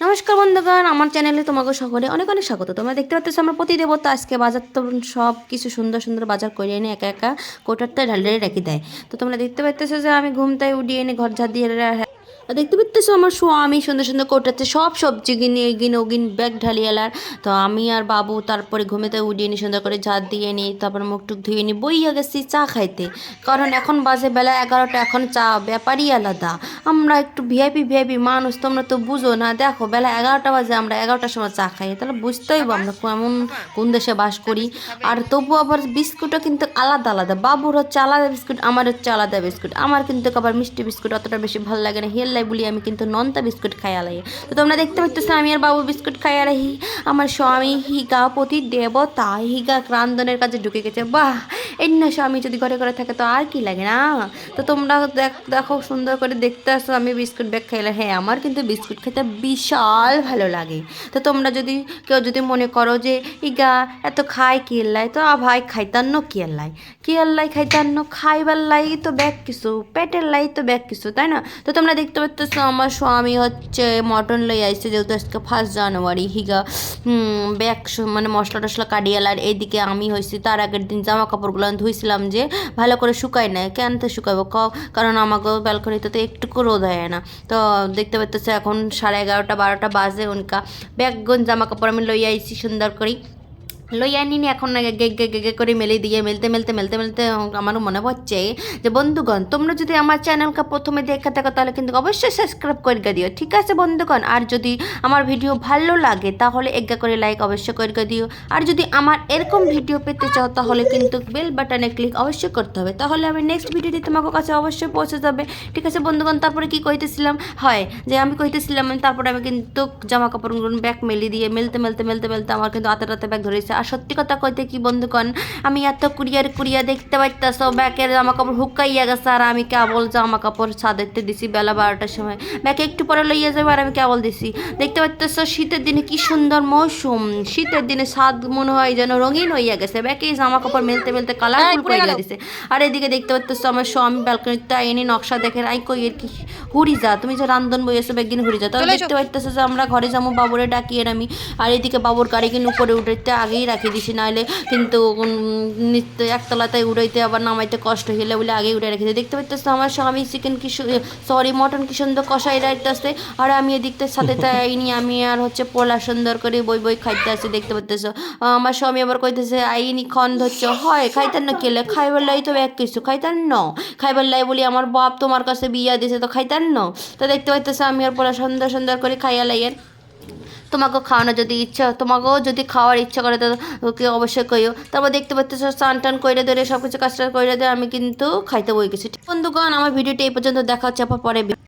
নমস্কার বন্ধুগণ, আমার চ্যানেলে তোমাকে সকলে অনেক অনেক স্বাগত। তোমরা দেখতে পাচ্ছ আমরা প্রতিদেবতা, আজকে বাজার তো সব কিছু সুন্দর সুন্দর বাজার করে এনে একা একা কোটারটা ঢালে রেখে দেয়। তো তোমরা দেখতে পাচ্ছ যে আমি ঘুমতায় উড়িয়ে এনে ঘর ঝাড় দিয়ে আর দেখতে পাচ্ছ আমার স্বামী সুন্দর সুন্দর কোটাতে সব সবজি কিনে এগিন ওগিন ব্যাগ ঢালিয়ে এলার। তো আমি আর বাবু তারপরে ঘুমেতে উঠিয়ে নি সুন্দর করে ঝাড় দিয়ে নি, তারপর মুখ টুক ধুয়ে নি, বইয়া গেছি চা খাইতে। কারণ এখন বাজে বেলা এগারোটা, এখন চা ব্যাপারই আলাদা। আমরা একটু ভিআইপি ভিআইপি মানুষ, তোমরা তো বুঝো না। দেখো, বেলা এগারোটা বাজে, আমরা এগারোটার সময় চা খাই। তাহলে বুঝতেই আমরা কেমন, কোন দেশে বাস করি। আর তবু আবার বিস্কুটও কিন্তু আলাদা আলাদা। বাবুর হচ্ছে আলাদা বিস্কুট, আমার হচ্ছে আলাদা বিস্কুট। আমার কিন্তু আবার মিষ্টি বিস্কুট অতটা বেশি ভালো লাগে না। হেললাই বলি আমি কিন্তু নন্তা বিস্কুট খাইয়া লাগি তো তোমরা দেখতে পাচ্ছ আমি আর বাবু বিস্কুট খাইয়া রাহি আমার স্বামী হিগা, পতি দেবতা, হিগা ক্রান্দনের কাছে ঢুকে গেছে। বাহ! এই না স্বামী, যদি ঘরে ঘরে থাকে তো আর কি লাগে না? তো তোমরা দেখ সুন্দর করে দেখতে আসো, আমি বিস্কুট ব্যাগ খাইলে হ্যাঁ আমার কিন্তু বিস্কুট খেতে বিশাল ভালো লাগে। তো তোমরা যদি কেউ যদি মনে করো যে, ইগা, এত খাই কি এল্লাই তো আ ভাই কি এল্লাই কি এল্লাই খাইতান্ন? খাইবার লাই তো ব্যাগ কিছু, পেটের লাই তো ব্যাগ কিছু, তাই না? তো তোমরা দেখতে পাচ্ছ আমার স্বামী হচ্ছে মটন লই আইছে যেহেতু আজকে ফার্স্ট জানুয়ারি হিগা ব্যাগ মানে মশলা টশলা কাটিয়ে এলার এইদিকে আমি হয়েছি তার আগের দিন জামা কাপড়গুলো ধুইছিলাম যে ভালো করে শুকাই না কেন তো শুকাবো? ক- কারণ আমাকে ব্যালকনিতে তো একটুকু রোদ হয় না। তো দেখতে পাচ্ছ এখন সাড়ে এগারোটা, বারোটা বাজে উনকা। ব্যাগগন জামা কাপড় আমি লই আইছি সুন্দর করে। লই নিনি এখন গে গে গে গে করে মেলে দিয়ে মেলতে মেলতে মেলতে মেলতে আমারও মনে হচ্ছে যে বন্ধুগণ, তোমরা যদি আমার চ্যানেলকে প্রথমে দেখে থাকো তাহলে কিন্তু অবশ্যই সাবস্ক্রাইব করে দিও। ঠিক আছে বন্ধুগণ? আর যদি আমার ভিডিও ভালো লাগে তাহলে এগা করে লাইক অবশ্যই করে দিও। আর যদি আমার এরকম ভিডিও পেতে চাও তাহলে কিন্তু বেল বাটনে ক্লিক অবশ্যই করতে হবে। তাহলে আমি নেক্সট ভিডিওটি তোমার কাছে অবশ্যই পৌঁছে যাবে। ঠিক আছে বন্ধুগণ? তারপরে কি কইতেছিলাম? হয়, যে আমি কইতেছিলাম, তারপরে আমি কিন্তু জামা কাপড়গুলো ব্যাগ মেলি দিয়ে মেলতে মেলতে মেলতে মেলতে আমার কিন্তু হাতে হাতে ব্যাগ ধরেছে আর সত্যি কথা কইতে কি বন্ধুগণ আমি এত কুরিয়ার কুরিয়া দেখতে পাইতেছ ব্যাগের জামা কাপড় হুকাইয়া গেছে আর আমি কেবল জামা কাপড় ছাদেরতে দিছি বেলা বারোটার সময়। ব্যাগে একটু পরে লইয়া যাবে আর আমি কেবল দিছি। দেখতে পাইতেছ শীতের দিনে কি সুন্দর মৌসুম। শীতের দিনে স্বাদ মনে হয় যেন রঙিন হইয়া গেছে। ব্যাগে জামা কাপড় মেলতে মেলতে কালারফুল করে দিছে। আর এদিকে দেখতে পাচ্ছ আমার স্বামী ব্যালকনিতে এনে নকশা দেখে আই কই এর কি হুড়ি যা তুমি যে রান্ধন বই এসে ব্যাগিন হুড়ি যা তাহলে দেখতে পাইতেছ যে আমরা ঘরে যাব বাবুরে ডাকিয়ে আমি। আর এদিকে বাবুর গাড়ি কিন্তু উপরে উঠাইতে আগেই রাখি দিছি, নাহলে কিন্তু নিত্য একতলাতে উড়াইতে আবার নামাইতে কষ্ট হইলে বলে আগে উঠে রেখেছে দেখতে পাইতেছ আমার স্বামী চিকেন কি সরি মটন কি সুন্দর কষাই রাখতেছে আর আমি এদিকতে সাথে তাই তাইনি, আমি আর হচ্ছে পোলা সুন্দর করে বই বই খাইতে আছে দেখতে পাইতেছ। আমার স্বামী আবার কইতেছে, আইনি খন ধরছ, হয় খাইতেন না কেলে? খাইবার লাই তো এক কিছু খাইতেন ন? খাইবার লাই বলি আমার বাপ তোমার কাছে বিয়া দিছে, তো খাইতেন ন? তো দেখতে পাইতেছে আমি আর পোলা সুন্দর সুন্দর করে খাইয়া লাইয়ের তোমাকে খাওয়ানো যদি ইচ্ছা, তোমাকেও যদি খাওয়ার ইচ্ছা করে, তো ওকে অবশ্যই কইও। তারপর দেখতে পাচ্ছ স্নান টান করে ধরে সব কিছু কাজটা করে দিয়ে আমি কিন্তু খাইতে বই গেছি। বন্ধুগণ, আমার ভিডিওটি এই পর্যন্ত দেখা হচ্ছে পরে